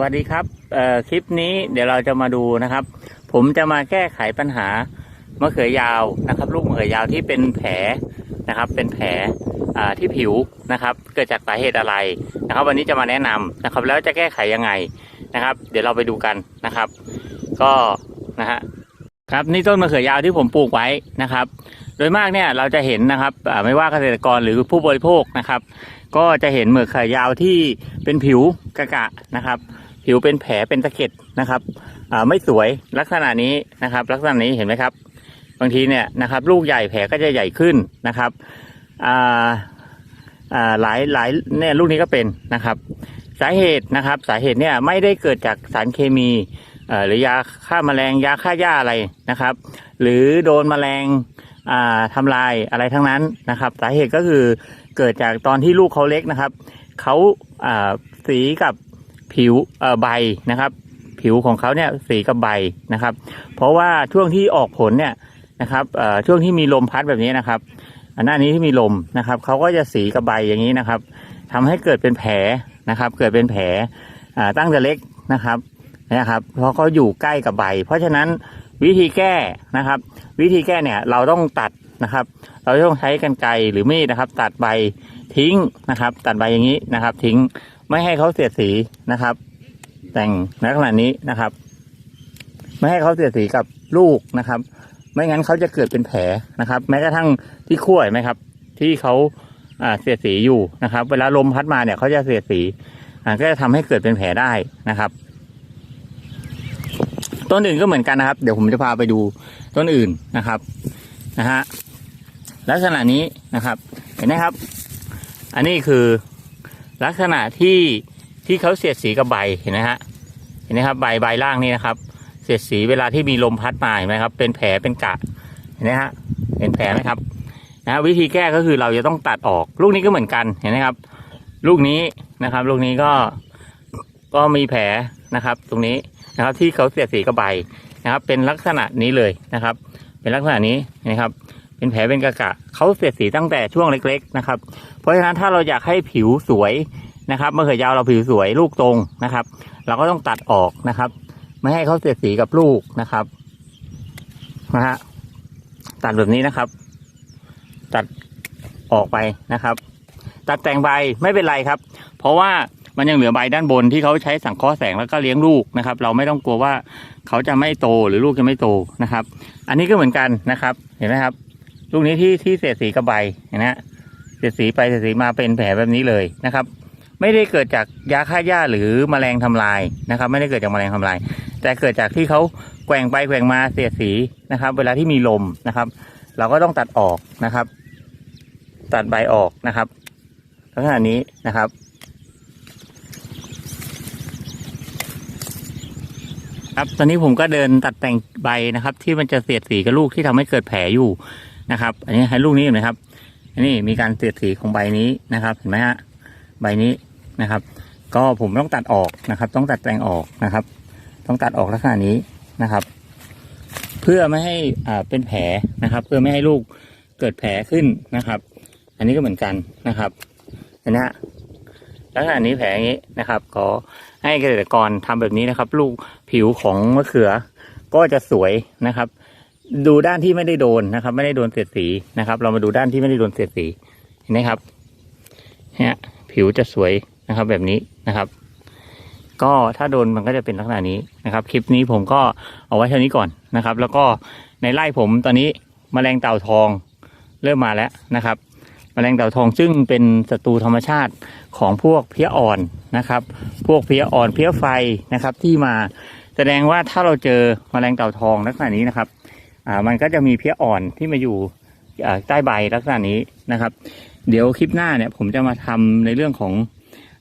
วัสดีครับคลิปนี้เดี๋ยวเราจะมาดูนะครับ ผมจะมาแก้ไขปัญหามะเขือยาวนะครับ ลูกมะเขือยาวที่เป็นแผลนะครับ เป็นแผลที่ผิวนะครับ เกิดจากสาเหตุอะไรนะครับ วันนี้จะมาแนะนำนะครับ แล้วจะแก้ไขยังไงนะครับ เดี๋ยวเราไปดูกันนะครับ ก็นะฮะครับนี่ต้นมะเขือยาวที่ผมปลูกไว้นะครับ โดยมากเนี่ยเราจะเห็นนะครับไม่ว่าเกษตรกรหรือผู้บริโภคนะครับ ก็จะเห็นมะเขือยาวที่เป็นผิวกะกะนะครับ ผิวเป็นแผลเป็นตะเข็ดนะครับไม่สวยลักษณะนี้นะครับ ลักษณะนี้เห็นไหมครับ บางทีเนี่ยนะครับ ลูกใหญ่แผลก็จะใหญ่ขึ้นนะครับหลายหลายเนี่ยลูกนี้ก็เป็นนะครับ สาเหตุนะครับสาเหตุเนี่ยไม่ได้เกิดจากสารเคมีหรือยาฆ่าแมลงยาฆ่าหญ้าอะไรนะครับ หรือโดนแมลงอ่าทำลายอะไรทั้งนั้นนะครับ สาเหตุก็คือเกิดจากตอนที่ลูกเขาเล็กนะครับเขาสีกับ ผิวเอ่อใบนะครับ ผิวของเขาเนี่ยสีกับใบนะครับ เพราะว่าช่วงที่ออกผลเนี่ยนะครับเอ่อช่วงที่มีลมพัดแบบนี้นะครับอันหน้านี้ที่มีลมนะครับเขาก็จะสีกับใบอย่างนี้นะครับทำให้เกิดเป็นแผลนะครับ เกิดเป็นแผลอ่าตั้งแต่เล็กนะครับนะครับ เพราะเขาอยู่ใกล้กับใบ เพราะฉะนั้นวิธีแก้นะครับ วิธีแก้เนี่ยเราต้องตัดนะครับ เราต้องใช้กันไกรหรือมีดนะครับ ตัดใบทิ้งนะครับ ตัดใบอย่างนี้นะครับ ทิ้ง ไม่ให้เขาเสียดสีนะครับ แต่งลักษณะนี้นะครับ ไม่ให้เขาเสียดสีกับลูกนะครับ ไม่งั้นเขาจะเกิดเป็นแผลนะครับ แม้กระทั่งที่ขั้วไหมครับ ที่เขาเสียดสีอยู่นะครับ เวลาลมพัดมาเนี่ยเขาจะเสียดสีก็จะทำให้เกิดเป็นแผลได้นะครับ ต้นอื่นก็เหมือนกันนะครับ เดี๋ยวผมจะพาไปดูต้นอื่นนะครับนะฮะลักษณะนี้นะครับ เห็นไหมครับ อันนี้คือ ลักษณะที่ที่เขาเสียดสีกับใบเห็นไหมฮะเห็นไหมครับใบใบล่างนี่นะครับ เสียดสีเวลาที่มีลมพัดมาเห็นไหมครับ เป็นแผลเป็นกะเห็นไหมฮะเห็นแผลไหมครับนะวิธีแก้ก็คือเราจะต้องตัดออก ลูกนี้ก็เหมือนกันเห็นไหมครับ ลูกนี้นะครับ ลูกนี้ก็ก็มีแผลนะครับ ตรงนี้นะครับที่เขาเสียดสีกับใบนะครับ เป็นลักษณะนี้เลยนะครับ เป็นลักษณะนี้นะครับ เป็นแผลเป็นกะกะเขาเสียดสีตั้งแต่ช่วงเล็ก ๆนะครับ เพราะฉะนั้นถ้าเราอยากให้ผิวสวยนะครับมะเขือยาวเราผิวสวยลูกตรงนะครับ เราก็ต้องตัดออกนะครับ ไม่ให้เขาเสียดสีกับลูกนะครับนะฮะตัดแบบนี้นะครับ ตัดออกไปนะครับ ตัดแต่งใบไม่เป็นไรครับ เพราะว่ามันยังเหลือใบด้านบนที่เขาใช้สังเคราะห์แสงแล้วก็เลี้ยงลูกนะครับ เราไม่ต้องกลัวว่าเขาจะไม่โตหรือลูกจะไม่โตนะครับ อันนี้ก็เหมือนกันนะครับ เห็นไหมครับ ลูกนี้ที่ที่เสียสีกับใบเห็นไหมฮะเสียสีไปเสียสีมาเป็นแผลแบบนี้เลยนะครับ ไม่ได้เกิดจากยาฆ่าหญ้าหรือแมลงทำลายนะครับ ไม่ได้เกิดจากแมลงทำลาย แต่เกิดจากที่เขาแกว่งไปแกว่งมาเสียสีนะครับ เวลาที่มีลมนะครับ เราก็ต้องตัดออกนะครับ ตัดใบออกนะครับลักษณะนี้นะครับครับตอนนี้ผมก็เดินตัดแต่งใบนะครับ ที่มันจะเสียดสีกับลูกที่ทำให้เกิดแผลอยู่ นะครับ อันนี้ให้ลูกนี้เห็นไหมครับอันนี้มีการเสียดสีของใบนี้นะครับ เห็นไหมฮะใบนี้นะครับ ก็ผมต้องตัดออกนะครับ ต้องตัดแต่งออกนะครับ ต้องตัดออกลักษณะนี้นะครับ เพื่อไม่ให้อ่าเป็นแผลนะครับ เพื่อไม่ให้ลูกเกิดแผลขึ้นนะครับ อันนี้ก็เหมือนกันนะครับเห็นไหมฮะลักษณะนี้แผลอย่างนี้นะครับ ขอให้เกษตรกรทำแบบนี้นะครับ ลูกผิวของมะเขือก็จะสวยนะครับ ดูด้านที่ไม่ได้โดนนะครับ ไม่ได้โดนเสียดสีนะครับ เรามาดูด้านที่ไม่ได้โดนเสียดสีเห็นไหมครับเนี่ยผิวจะสวยนะครับ แบบนี้นะครับ ก็ถ้าโดนมันก็จะเป็นลักษณะนี้นะครับ คลิปนี้ผมก็เอาไว้เท่านี้ก่อนนะครับ แล้วก็ในไร่ผมตอนนี้แมลงเต่าทองเริ่มมาแล้วนะครับแมลงเต่าทองซึ่งเป็นศัตรูธรรมชาติของพวกเพี้ยอ่อนนะครับ พวกเพี้ยอ่อนเพี้ยไฟนะครับที่มาแสดงว่าถ้าเราเจอแมลงเต่าทองลักษณะนี้นะครับ อ่ามันก็จะมีเพี้ยอ่อนที่มาอยู่ใต้ใบลักษณะนี้นะครับ เดี๋ยวคลิปหน้าเนี่ยผมจะมาทำในเรื่องของ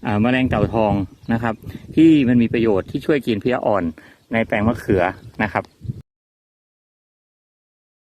อ่าแมลงเต่าทองนะครับ ที่มันมีประโยชน์ที่ช่วยกินเพี้ยอ่อนในแปลงมะเขือนะครับ